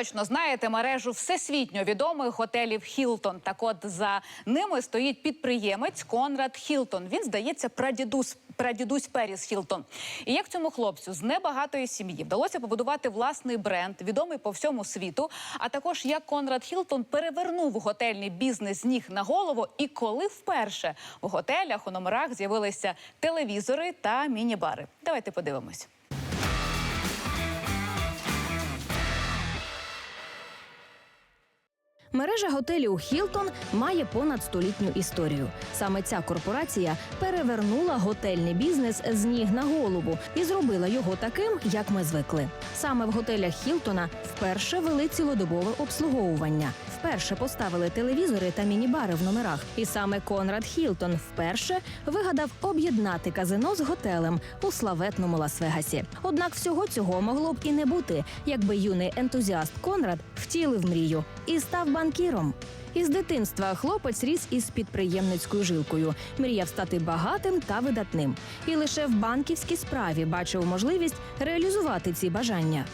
точно знаєте мережу всесвітньо відомих готелів Хілтон. Так от за ними стоїть підприємець Конрад Хілтон. Він здається прадідус. Прадідусь Періс Хілтон. І як цьому хлопцю з небагатої сім'ї вдалося побудувати власний бренд, відомий по всьому світу. А також як Конрад Хілтон перевернув готельний бізнес з ніг на голову, і коли вперше в готелях у номерах з'явилися телевізори та міні-бари. Давайте подивимось. Мережа готелів Хілтон має понад столітню історію. Саме ця корпорація перевернула готельний бізнес з ніг на голову і зробила його таким, як ми звикли. Саме в готелях Хілтона вперше вели цілодобове обслуговування, вперше поставили телевізори та міні-бари в номерах. І саме Конрад Хілтон вперше вигадав об'єднати казино з готелем у славетному Лас-Вегасі. Однак всього цього могло б і не бути, якби юний ентузіаст Конрад втілив мрію і став банкіром. Із дитинства хлопець ріс із підприємницькою жилкою, мріяв стати багатим та видатним. І лише в банківській справі бачив можливість реалізувати ці бажання.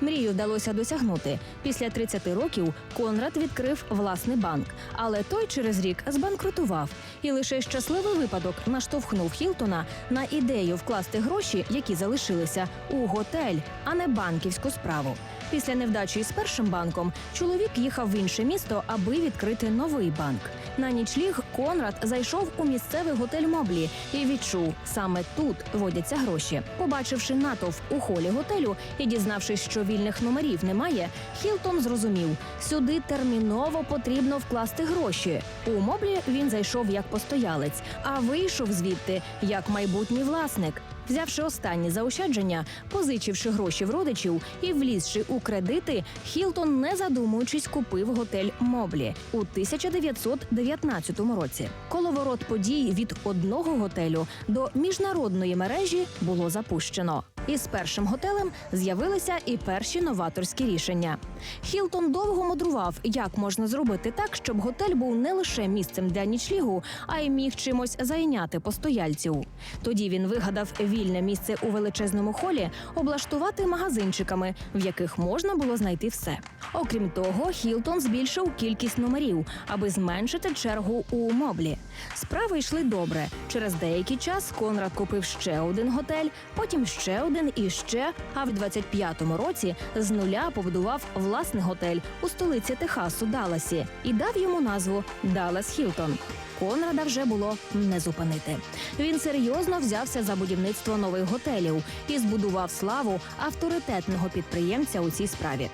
Мрію вдалося досягнути. Після 30 років Конрад відкрив власний банк, але той через рік збанкрутував. І лише щасливий випадок наштовхнув Хілтона на ідею вкласти гроші, які залишилися, у готель, а не банківську справу. Після невдачі із першим банком чоловік їхав в інше місто, аби відкрити новий банк. На нічліг Конрад зайшов у місцевий готель Моблі і відчув саме тут водяться гроші. Побачивши натовп у холі готелю і дізнавшись, що вільних номерів немає, Хілтон зрозумів, сюди терміново потрібно вкласти гроші. У моблі він зайшов як постоялець, а вийшов звідти як майбутній власник. Взявши останні заощадження, позичивши гроші в родичів і влізши у кредити, Хілтон, не задумуючись, купив готель Моблі у 1919 році. Коловорот подій від одного готелю до міжнародної мережі було запущено. Із першим готелем з'явилися і перші новаторські рішення. Хілтон довго мудрував, як можна зробити так, щоб готель був не лише місцем для нічлігу, а й міг чимось зайняти постояльців. Тоді він вигадав вільне місце у величезному холі облаштувати магазинчиками, в яких можна було знайти все. Окрім того, Хілтон збільшив кількість номерів, аби зменшити чергу у моблі. Справи йшли добре. Через деякий час Конрад купив ще один готель, потім ще один і ще. А в 25-му році з нуля побудував власний готель у столиці Техасу Далласі і дав йому назву Даллас Хілтон. Конрада вже було не зупинити. Він серйозно взявся за будівництво нових готелів і збудував славу авторитетного підприємця у цій справі.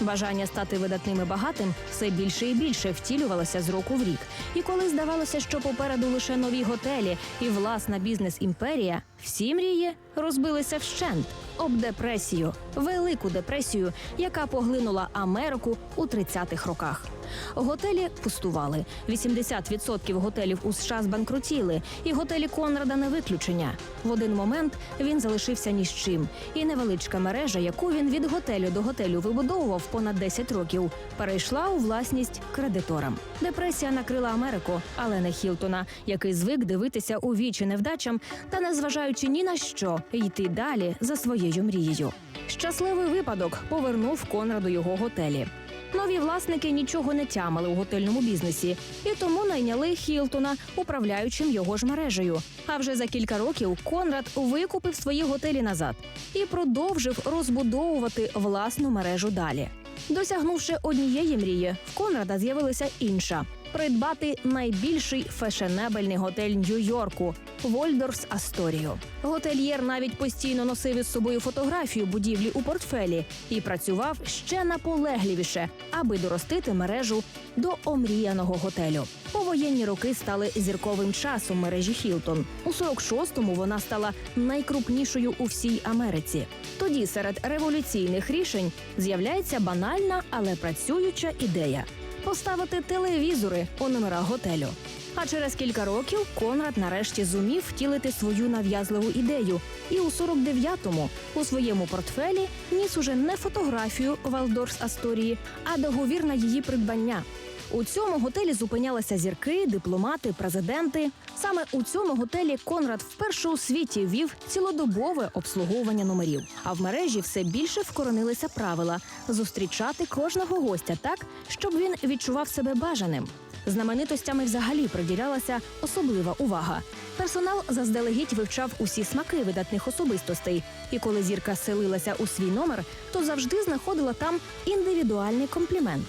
Бажання стати видатним і багатим все більше і більше втілювалося з року в рік. І коли здавалося, що попереду лише нові готелі і власна бізнес-імперія, всі мрії розбилися вщент об депресію, велику депресію, яка поглинула Америку у 30-х роках. Готелі пустували. 80% готелів у США збанкрутіли, і готелі Конрада не виключення. В один момент він залишився ні з чим, і невеличка мережа, яку він від готелю до готелю вибудовував понад 10 років, перейшла у власність кредиторам. Депресія накрила Америку, але не Хілтона, який звик дивитися у вічі невдачам та, незважаючи ні на що, йти далі за своєю мрією. Щасливий випадок повернув Конраду його готелі. Нові власники нічого не тямили у готельному бізнесі і тому найняли Хілтона управляючим його ж мережею. А вже за кілька років Конрад викупив свої готелі назад і продовжив розбудовувати власну мережу далі. Досягнувши однієї мрії, в Конрада з'явилася інша придбати найбільший фешенебельний готель Нью-Йорку Вольдорс Асторіо. Готельєр навіть постійно носив із собою фотографію будівлі у портфелі і працював ще наполегливіше, аби доростити мережу до омріяного готелю. Повоєнні роки стали зірковим часом мережі Хілтон. У 46-му вона стала найкрупнішою у всій Америці. Тоді серед революційних рішень з'являється банальна, але працююча ідея поставити телевізори у номерах готелю. А через кілька років Конрад нарешті зумів втілити свою нав'язливу ідею. І у 49-му у своєму портфелі ніс уже не фотографію Валдорс Асторії, а договір на її придбання. У цьому готелі зупинялися зірки, дипломати, президенти. Саме у цьому готелі Конрад вперше у світі вів цілодобове обслуговування номерів. А в мережі все більше вкоренилися правила зустрічати кожного гостя так, щоб він відчував себе бажаним. Знаменитостями взагалі приділялася особлива увага. Персонал заздалегідь вивчав усі смаки видатних особистостей, і коли зірка селилася у свій номер, то завжди знаходила там індивідуальний комплімент.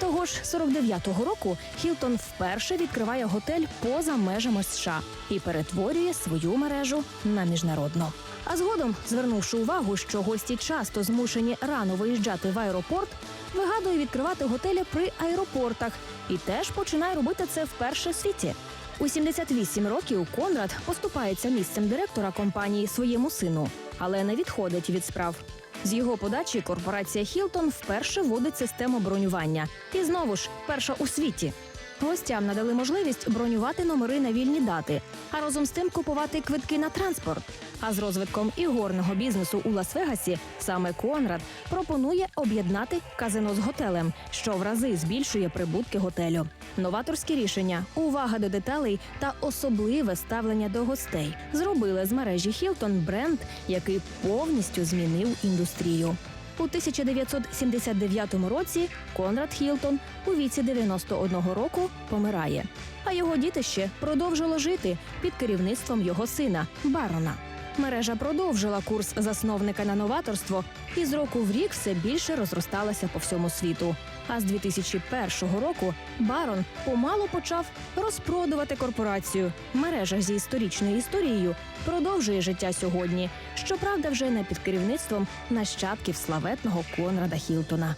Того ж 49-го року Хілтон вперше відкриває готель поза межами США і перетворює свою мережу на міжнародну. А згодом, звернувши увагу, що гості часто змушені рано виїжджати в аеропорт, вигадує відкривати готелі при аеропортах і теж починає робити це вперше в світі. У 78 років Конрад поступається місцем директора компанії своєму сину, але не відходить від справ. З його подачі корпорація Хілтон вперше вводить систему бронювання. І знову ж перша у світі. Гостям надали можливість бронювати номери на вільні дати, а разом з тим купувати квитки на транспорт. А з розвитком ігорного бізнесу у Лас-Вегасі саме Конрад пропонує об'єднати казино з готелем, що в рази збільшує прибутки готелю. Новаторські рішення, увага до деталей та особливе ставлення до гостей зробили з мережі Хілтон бренд, який повністю змінив індустрію. У 1979 році Конрад Хілтон у віці 91 року помирає, а його дітище продовжило жити під керівництвом його сина Барона. Мережа продовжила курс засновника на новаторство і з року в рік все більше розросталася по всьому світу. А з 2001 року Барон помалу почав розпродувати корпорацію. Мережа зі історичною історією продовжує життя сьогодні. Щоправда, вже не під керівництвом нащадків славетного Конрада Хілтона.